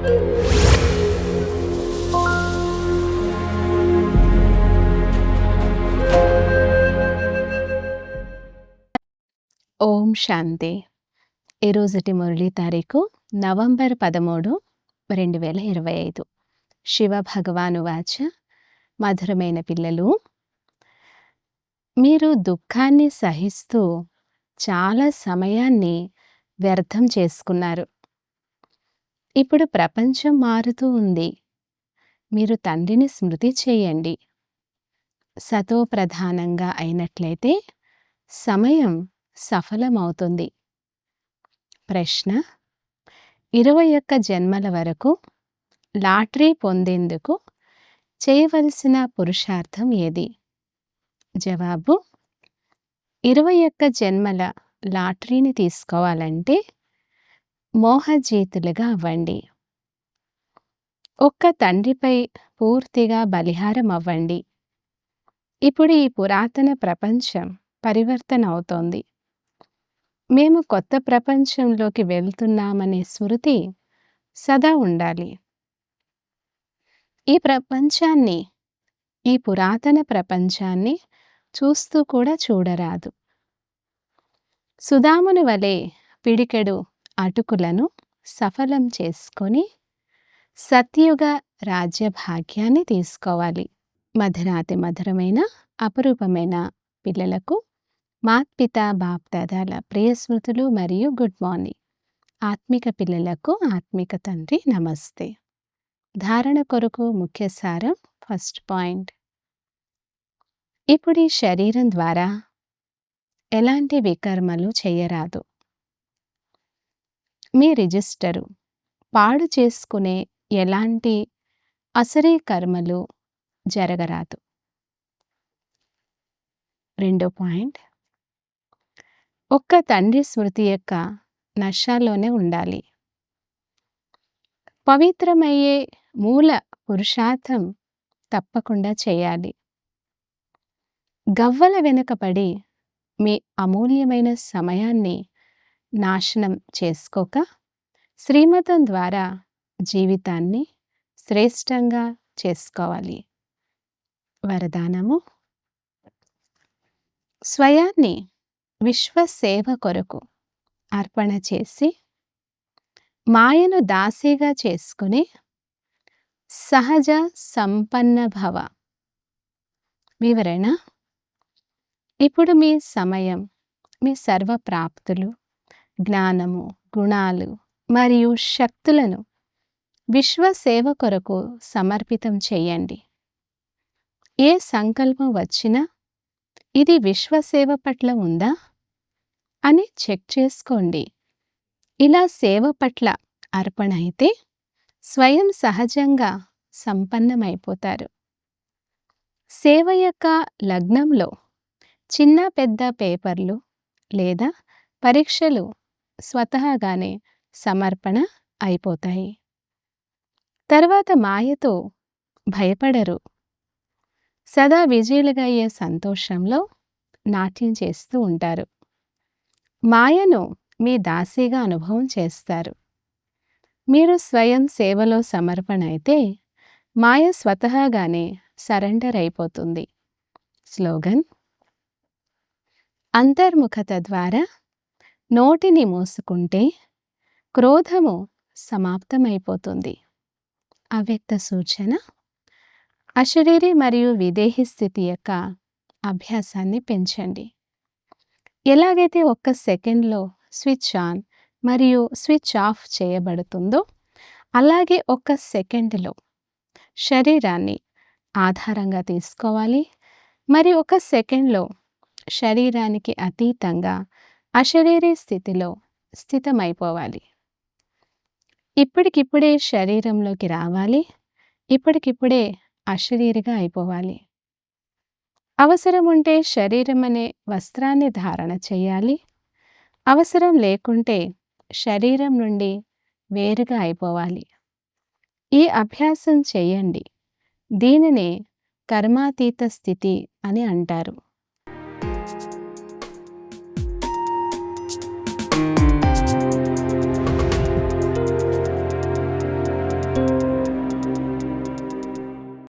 ఓం శాంతి. ఈరోజుటి మురళి తారీఖు నవంబర్ పదమూడు రెండు వేల ఇరవై ఐదు. శివ భగవాను వాచ మధురమైన పిల్లలు మీరు దుఃఖాన్ని సహిస్తూ చాలా సమయాన్ని వ్యర్థం చేసుకున్నారు. ఇప్పుడు ప్రపంచం మారుతూ ఉంది. మీరు తండ్రిని స్మృతి చేయండి. సతో ప్రధానంగా అయినట్లయితే సమయం సఫలమవుతుంది. ప్రశ్న ఇరవై ఒక్క జన్మల వరకు లాటరీ పొందేందుకు చేయవలసిన పురుషార్థం ఏది? జవాబు ఇరవై ఒక్క జన్మల లాటరీని తీసుకోవాలంటే మోహజీతులుగా అవ్వండి. ఒక్క తండ్రిపై పూర్తిగా బలిహారం అవ్వండి. ఇప్పుడు ఈ పురాతన ప్రపంచం పరివర్తన అవుతోంది. మేము కొత్త ప్రపంచంలోకి వెళ్తున్నామనే స్మృతి సదా ఉండాలి. ఈ ప్రపంచాన్ని ఈ పురాతన ప్రపంచాన్ని చూస్తూ కూడా చూడరాదు. సుధాముని వలె పిడికెడు అటుకులను సఫలం చేసుకొని సత్యుగ రాజ్య భాగ్యాన్ని తీసుకోవాలి. మధురాతి మధురమైన అపురూపమైన పిల్లలకు మాత్పిత బాప్దాదాల ప్రియ స్మృతులు మరియు గుడ్ మార్నింగ్. ఆత్మిక పిల్లలకు ఆత్మిక తండ్రి నమస్తే. ధారణ కొరకు ముఖ్య సారం ఫస్ట్ పాయింట్. ఇప్పుడు ఈ శరీరం ద్వారా ఎలాంటి వికర్మలు చేయరాదు. మీ రిజిస్టరు పాడు చేసుకునే ఎలాంటి అసరే కర్మలు జరగరాదు. రెండో పాయింట్. ఒక్క తండ్రి స్మృతి యొక్క నషాలోనే ఉండాలి. పవిత్రమయ్యే మూల పురుషార్థం తప్పకుండా చేయాలి. గవ్వల వెనుకపడి మీ అమూల్యమైన సమయాన్ని నాశనం చేసుకోక శ్రీమతం ద్వారా జీవితాన్ని శ్రేష్టంగా చేసుకోవాలి. వరదానము. స్వయాన్ని విశ్వసేవ కొరకు అర్పణ చేసి మాయను దాసిగా చేసుకుని సహజ సంపన్న భవ. వివరణ. ఇప్పుడు మీ సమయం. మీ సర్వ ప్రాప్తులు జ్ఞానము గుణాలు మరియు శక్తులను విశ్వసేవ కొరకు సమర్పితం చేయండి. ఏ సంకల్పం వచ్చినా ఇది విశ్వసేవ పట్ల ఉందా అని చెక్ చేసుకోండి. ఇలా సేవ పట్ల అర్పణ అయితే స్వయం సహజంగా సంపన్నమైపోతారు. సేవ యొక్క లగ్నంలో చిన్న పెద్ద పేపర్లు లేదా పరీక్షలు స్వతహాగానే సమర్పణ అయిపోతాయి. తర్వాత మాయతో భయపడరు. సదా విజయులుగా అయ్యే సంతోషంలో నాట్యం చేస్తూ ఉంటారు. మాయను మీ దాసీగా అనుభవం చేస్తారు. మీరు స్వయం సేవలో సమర్పణ అయితే మాయ స్వతహాగానే సరెండర్ అయిపోతుంది. స్లోగన్ అంతర్ముఖత ద్వారా నోటిని మూసుకుంటే క్రోధము సమాప్తమైపోతుంది. అవ్యక్త సూచన. అశరీరి మరియు విదేహి స్థితి యొక్క అభ్యాసాన్ని పెంచండి. ఎలాగైతే ఒక్క సెకండ్లో స్విచ్ ఆన్ మరియు స్విచ్ ఆఫ్ చేయబడుతుందో అలాగే ఒక్క సెకండ్లో శరీరాన్ని ఆధారంగా తీసుకోవాలి. మరి ఒక సెకండ్లో శరీరానికి అతీతంగా అశరీరీ స్థితిలో స్థితమైపోవాలి. ఇప్పటికిప్పుడే శరీరంలోకి రావాలి. ఇప్పటికిప్పుడే అశరీరిగా అయిపోవాలి. అవసరం ఉంటే శరీరం అనే వస్త్రాన్ని ధారణ చేయాలి. అవసరం లేకుంటే శరీరం నుండి వేరుగా అయిపోవాలి. ఈ అభ్యాసం చేయండి. దీనినే కర్మాతీత స్థితి అని అంటారు.